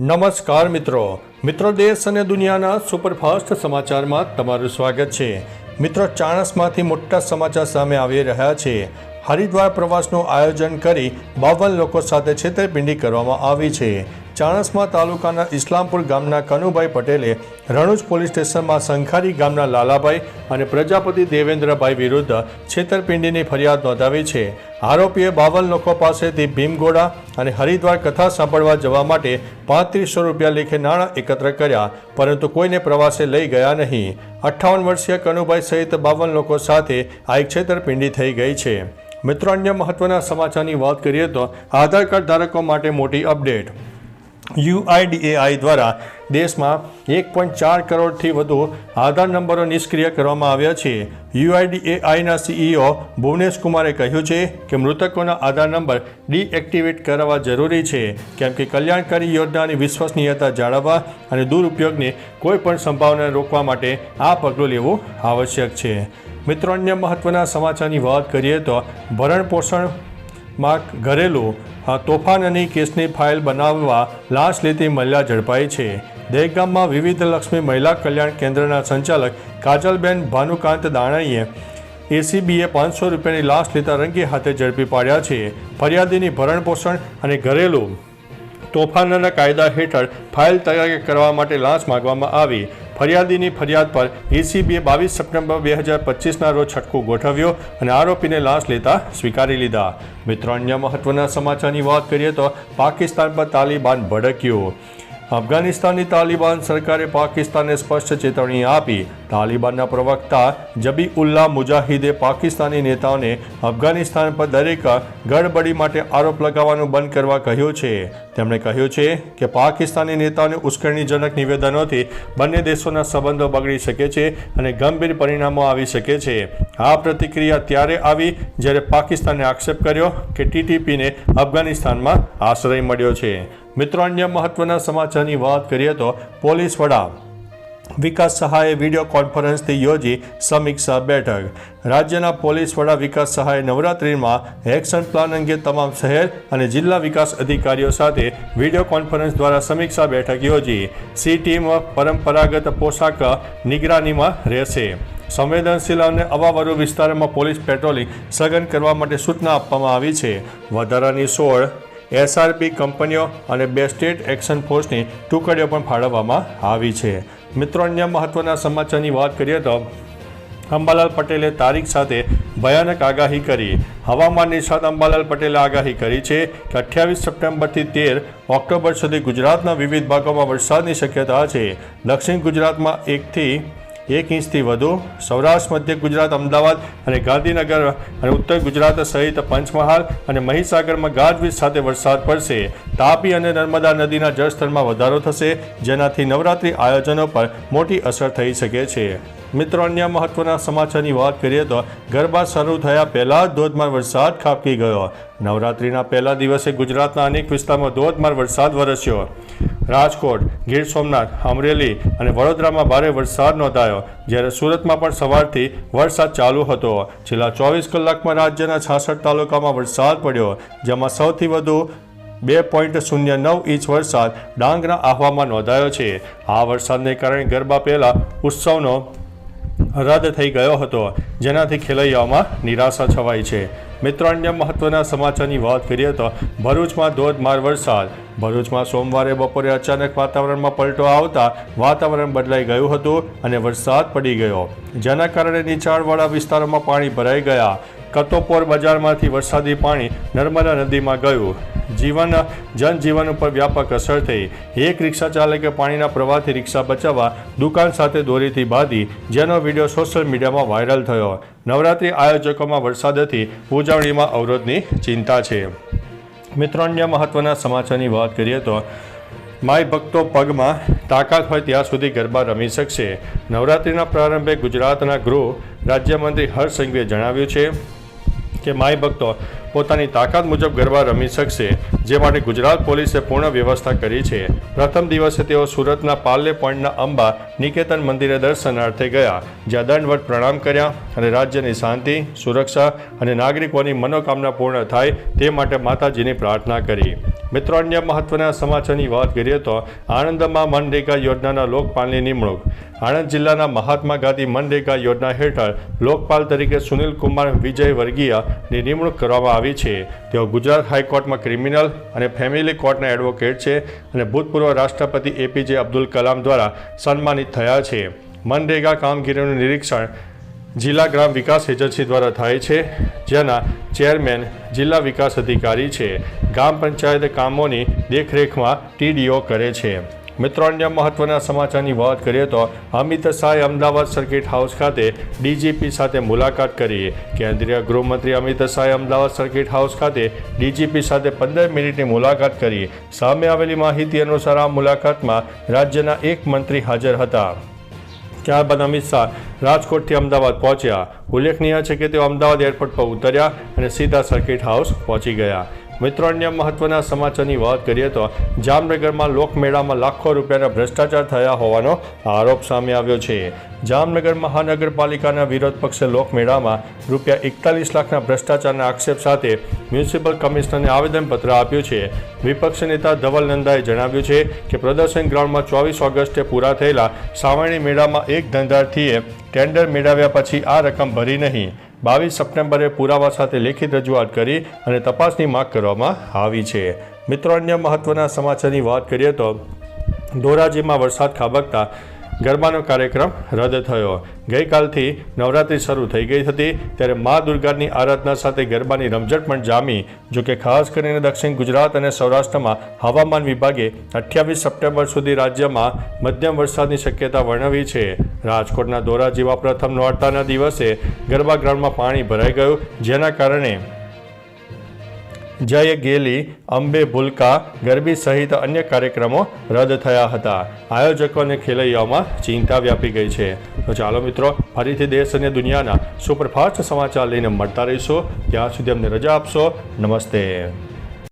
નમસ્કાર મિત્રો. મિત્રો દેશ અને દુનિયાના સુપરફાસ્ટ સમાચારમાં તમારું સ્વાગત છે. મિત્રો ચાણસમાંથી મોટા સમાચાર સામે આવી રહ્યા છે. હરિદ્વાર પ્રવાસનું આયોજન કરી બાવન લોકો સાથે છેતરપિંડી કરવામાં આવી છે. ચાણસ્મા તાલુકાના ઇસ્લામપુર ગામના કનુભાઈ પટેલે રણુજ પોલીસ સ્ટેશનમાં સંખારી ગામના લાલાભાઈ અને પ્રજાપતિ દેવેન્દ્રભાઈ વિરુદ્ધ છેતરપિંડીની ફરિયાદ નોંધાવી છે. આરોપીએ બાવન લોકો પાસેથી ભીમગોડા અને હરિદ્વાર કથા સાંભળવા જવા માટે પાંત્રીસો રૂપિયા લેખે નાણાં એકત્ર કર્યા, પરંતુ કોઈને પ્રવાસે લઈ ગયા નહીં. અઠ્ઠાવન વર્ષીય કનુભાઈ સહિત બાવન લોકો સાથે આ એક છેતરપિંડી થઈ ગઈ છે. મિત્રો, અન્ય મહત્વના સમાચારની વાત કરીએ તો આધાર કાર્ડ ધારકો માટે મોટી અપડેટ. યુઆઈડીએઆઈ દ્વારા દેશમાં એક પોઈન્ટ ચાર કરોડથી વધુ આધાર નંબરો નિષ્ક્રિય કરવામાં આવ્યા છે. યુઆઈડીએઆઈના સીઈઓ ભુવનેશ કુમારે કહ્યું છે કે મૃતકોના આધાર નંબર ડીએક્ટિવેટ કરાવવા જરૂરી છે, કેમ કે કલ્યાણકારી યોજનાની વિશ્વસનીયતા જાળવવા અને દુરુપયોગની કોઈપણ સંભાવના રોકવા માટે આ પગલું લેવું આવશ્યક છે. મિત્રો, અન્ય મહત્વના સમાચારની વાત કરીએ તો ભરણ પોષણમાં ઘરેલું તોફાનની કેસની ફાઇલ બનાવવા લાંચ લેતી મહિલા ઝડપાઈ છે. દહેગામમાં વિવિધ લક્ષ્મી મહિલા કલ્યાણ કેન્દ્રના સંચાલક કાજલબેન ભાનુકાંત દાણાઈએ એસીબીએ પાંચસો રૂપિયાની લાંચ લેતા રંગે હાથે ઝડપી પાડ્યા છે. ફરિયાદીની ભરણપોષણ અને ઘરેલું તોફાનના કાયદા હેઠળ ફાઇલ તૈયાર કરવા માટે લાંચ માગવામાં આવી. ફરિયાદીની ફરિયાદ પર એસીબીએ બાવીસ સપ્ટેમ્બર બે હજાર પચીસના રોજ છટકું ગોઠવ્યો અને આરોપીને લાશ લેતા સ્વીકારી લીધા. મિત્રો, અન્ય મહત્વના સમાચારની વાત કરીએ તો પાકિસ્તાન પર તાલિબાન ભડક્યું. અફઘાનિસ્તાનની તાલિબાન સરકારે પાકિસ્તાનને સ્પષ્ટ ચેતવણી આપી. તાલિબાનના પ્રવક્તા જબી ઉલ્લા મુજાહિદે પાકિસ્તાની નેતાઓને અફઘાનિસ્તાન પર દરેક ગડબડી માટે આરોપ લગાવવાનું બંધ કરવા કહ્યું છે. તેમણે કહ્યું છે કે પાકિસ્તાની નેતાઓને ઉશ્કેરણીજનક નિવેદનોથી બંને દેશોના સંબંધો બગડી શકે છે અને ગંભીર પરિણામો આવી શકે છે. આ પ્રતિક્રિયા ત્યારે આવી જ્યારે પાકિસ્તાને આક્ષેપ કર્યો કે ટીટીપીને અફઘાનિસ્તાનમાં આશ્રય મળ્યો છે. મિત્રો, અન્ય મહત્વના સમાચારની વાત કરીએ તો પોલીસ વડા વિકાસ સહાયે વીડિયો કોન્ફરન્સથી યોજી સમીક્ષા બેઠક. રાજ્યના પોલીસ વડા વિકાસ સહાય નવરાત્રિમાં એક્શન પ્લાન અંગે તમામ શહેર અને જિલ્લા વિકાસ અધિકારીઓ સાથે વીડિયો કોન્ફરન્સ દ્વારા સમીક્ષા બેઠક યોજી. સી ટીમ પરંપરાગત પોશાક નિગરાનીમાં રહેશે. સંવેદનશીલ અને અવાવરૂ વિસ્તારોમાં પોલીસ પેટ્રોલિંગ સઘન કરવા માટે સૂચના આપવામાં આવી છે. વધારાની સોળ એસઆરપી કંપનીઓ અને બે સ્ટેટ એક્શન ફોર્સની ટુકડીઓ પણ ફાળવવામાં આવી છે. મિત્રો, અન્ય મહત્વના સમાચારની વાત કરીએ તો અંબાલાલ પટેલે તારીખ સાથે ભયાનક આગાહી કરી. હવામાન નિષ્ણાત અંબાલાલ પટેલે આગાહી કરી છે કે અઠ્યાવીસ સપ્ટેમ્બરથી તેર ઓક્ટોબર સુધી ગુજરાતના વિવિધ ભાગોમાં વરસાદની શક્યતા છે. દક્ષિણ ગુજરાતમાં એકથી એક ઇંચથી વધુ સૌરાષ્ટ્ર, મધ્ય ગુજરાત, અમદાવાદ અને ગાંધીનગર અને ઉત્તર ગુજરાત સહિત પંચમહાલ અને મહીસાગરમાં ગાજવીજ સાથે વરસાદ પડશે. તાપી અને નર્મદા નદીના જળસ્તરમાં વધારો થશે, જેનાથી નવરાત્રિ આયોજનો પર મોટી અસર થઈ શકે છે. મિત્રો, અન્ય મહત્વના સમાચારની વાત કરીએ તો ગરબા શરૂ થયા પહેલાં જ ધોધમાર વરસાદ ખાબકી ગયો. નવરાત્રિના પહેલા દિવસે ગુજરાતના અનેક વિસ્તારમાં ધોધમાર વરસાદ વરસ્યો. રાજકોટ, ગીર સોમનાથ, અમરેલી અને વડોદરામાં ભારે વરસાદ નોંધાયો, જ્યારે સુરતમાં પણ સવારથી વરસાદ ચાલુ હતો. છેલ્લા ચોવીસ કલાકમાં રાજ્યના છાસઠ તાલુકામાં વરસાદ પડ્યો, જેમાં સૌથી વધુ બે પોઈન્ટ શૂન્ય નવ ઇંચ વરસાદ ડાંગના આહવામાં નોંધાયો છે. આ વરસાદને કારણે ગરબા પહેલાં ઉત્સવનો રદ થઈ ગયો હતો. જેનાથી ખેલૈયાઓમાં નિરાશા છવાઈ છે. મિત્રો અન્ય મહત્વના સમાચારની વાત કરીએ તો ભરૂચમાં ધોધમાર વરસાદ. ભરૂચમાં સોમવારે બપોરે અચાનક વાતાવરણમાં પલટો આવતા વાતાવરણ બદલાઈ ગયું હતું અને વરસાદ પડી ગયો. જેના કારણે નીચાણવાળા વિસ્તારોમાં પાણી ભરાઈ ગયા. કતોપોર બજારમાંથી વરસાદી પાણી નર્મદા નદીમાં ગયું. જીવન, જનજીવન ઉપર વ્યાપક અસર થઈ. એક રિક્ષા ચાલકે પાણીના પ્રવાહથી રિક્ષા બચાવવા દુકાન સાથે દોરીથી બાંધી જેનો વીડિયો સોશિયલ મીડિયામાં વાયરલ થયો. નવરાત્રિ આયોજકોમાં વરસાદથી ઉજવણીમાં અવરોધની ચિંતા છે. મિત્રો, અન્ય મહત્વના સમાચારની વાત કરીએ તો માય ભક્તો પગમાં તાકાત હોય ત્યાં સુધી ગરબા રમી શકશે. નવરાત્રિના પ્રારંભે ગુજરાતના ગૃહ રાજ્યમંત્રી હર્ષ સંઘવીએ જણાવ્યું છે કે માય ભક્તો, પોતાની તાકાત મુજબ ગરબા રમી શકશે, જે માટે ગુજરાત પોલીસે પૂર્ણ વ્યવસ્થા કરી છે. પ્રથમ દિવસે તેઓ સુરતના પાર્લે પોઈન્ટના અંબા નિકેતન મંદિરે દર્શનાર્થે ગયા, જ્યાં દંડવટ પ્રણામ કર્યા અને રાજ્યની શાંતિ, સુરક્ષા અને નાગરિકોની મનોકામના પૂર્ણ થાય તે માટે માતાજીની પ્રાર્થના કરી. મિત્રો, અન્ય મહત્વના સમાચારની વાત કરીએ તો આણંદમાં મનરેગા યોજનાના લોકપાલની નિમણૂક. આણંદ જિલ્લાના મહાત્મા ગાંધી મનરેગા યોજના હેઠળ લોકપાલ તરીકે સુનિલ કુમાર વિજય વર્ગીયની નિમણૂક કરવામાં આવી છે. તેઓ ગુજરાત હાઈકોર્ટમાં ક્રિમિનલ અને ફેમિલી કોર્ટના એડવોકેટ છે અને ભૂતપૂર્વ રાષ્ટ્રપતિ એપીજે અબ્દુલ કલામ દ્વારા સન્માનિત થયા છે. મનરેગા કામગીરીનું નિરીક્ષણ જિલ્લા ગ્રામ વિકાસ એજન્સી દ્વારા થાય છે, જેના ચેરમેન જિલ્લા વિકાસ અધિકારી છે. ગ્રામ પંચાયત કામોની દેખરેખમાં ટીડીઓ કરે છે. મિત્રો, અન્ય મહત્વના સમાચારની વાત કરીએ તો અમિત શાહે અમદાવાદ સર્કિટ હાઉસ ખાતે ડીજીપી સાથે મુલાકાત કરી. કેન્દ્રીય ગૃહમંત્રી અમિત શાહે અમદાવાદ સર્કિટ હાઉસ ખાતે ડીજીપી સાથે પંદર મિનિટની મુલાકાત કરી. સામે આવેલી માહિતી અનુસાર આ મુલાકાતમાં રાજ્યના એક મંત્રી હાજર હતા. ત્યારબાદ અમિત શાહ રાજકોટથી અમદાવાદ પહોંચ્યા. ઉલ્લેખનીય છે કે તેઓ અમદાવાદ એરપોર્ટ પર ઉતર્યા અને સીધા સર્કિટ હાઉસ પહોંચી ગયા. મિત્રો, અન્ય મહત્વના સમાચારની વાત કરીએ તો જામનગરમાં લોકમેળામાં લાખો રૂપિયાના ભ્રષ્ટાચાર થયા હોવાનો આરોપ સામે આવ્યો છે. જામનગર મહાનગરપાલિકાના વિરોધ પક્ષે લોકમેળામાં રૂપિયા એકતાલીસ લાખના ભ્રષ્ટાચારના આક્ષેપ સાથે મ્યુનિસિપલ કમિશનરને આવેદનપત્ર આપ્યું છે. વિપક્ષ નેતા ધવલ નંદાએ જણાવ્યું છે કે પ્રદર્શન ગ્રાઉન્ડમાં ચોવીસ ઓગસ્ટે પૂરા થયેલા સાવરણી મેળામાં એક ધંધાર્થીએ ટેન્ડર મેળવ્યા પછી આ રકમ ભરી નહીં. બાવીસ સપ્ટેમ્બરે પુરાવા સાથે લેખિત રજૂઆત કરી અને તપાસની માગ કરવામાં આવી છે. મિત્રો, અન્ય મહત્વના સમાચારની વાત કરીએ તો ધોરાજીમાં વરસાદ ખાબકતા ગરબાનો કાર્યક્રમ રદ થયો. ગઈકાલથી નવરાત્રિ શરૂ થઈ ગઈ હતી, ત્યારે મા દુર્ગાની આરાધના સાથે ગરબાની રમઝટ પણ જામી. જોકે ખાસ કરીને દક્ષિણ ગુજરાત અને સૌરાષ્ટ્રમાં હવામાન વિભાગે અઠ્યાવીસ સપ્ટેમ્બર સુધી રાજ્યમાં મધ્યમ વરસાદની શક્યતા વર્ણવી છે. રાજકોટના દોરા જેવા પ્રથમ નોરતાના દિવસે ગરબા ગ્રાઉન્ડમાં પાણી ભરાઈ ગયું, જેના કારણે જય ગેલી, અંબે ભૂલકા, ગરબી સહિત અન્ય કાર્યક્રમો રદ થયા હતા. આયોજકો અને ખેલૈયાઓમાં ચિંતા વ્યાપી ગઈ છે. તો ચાલો મિત્રો, ફરીથી દેશ અને દુનિયાના સુપરફાસ્ટ સમાચાર લઈને મળતા રહીશું. ત્યાં સુધી અમને રજા આપશો. નમસ્તે.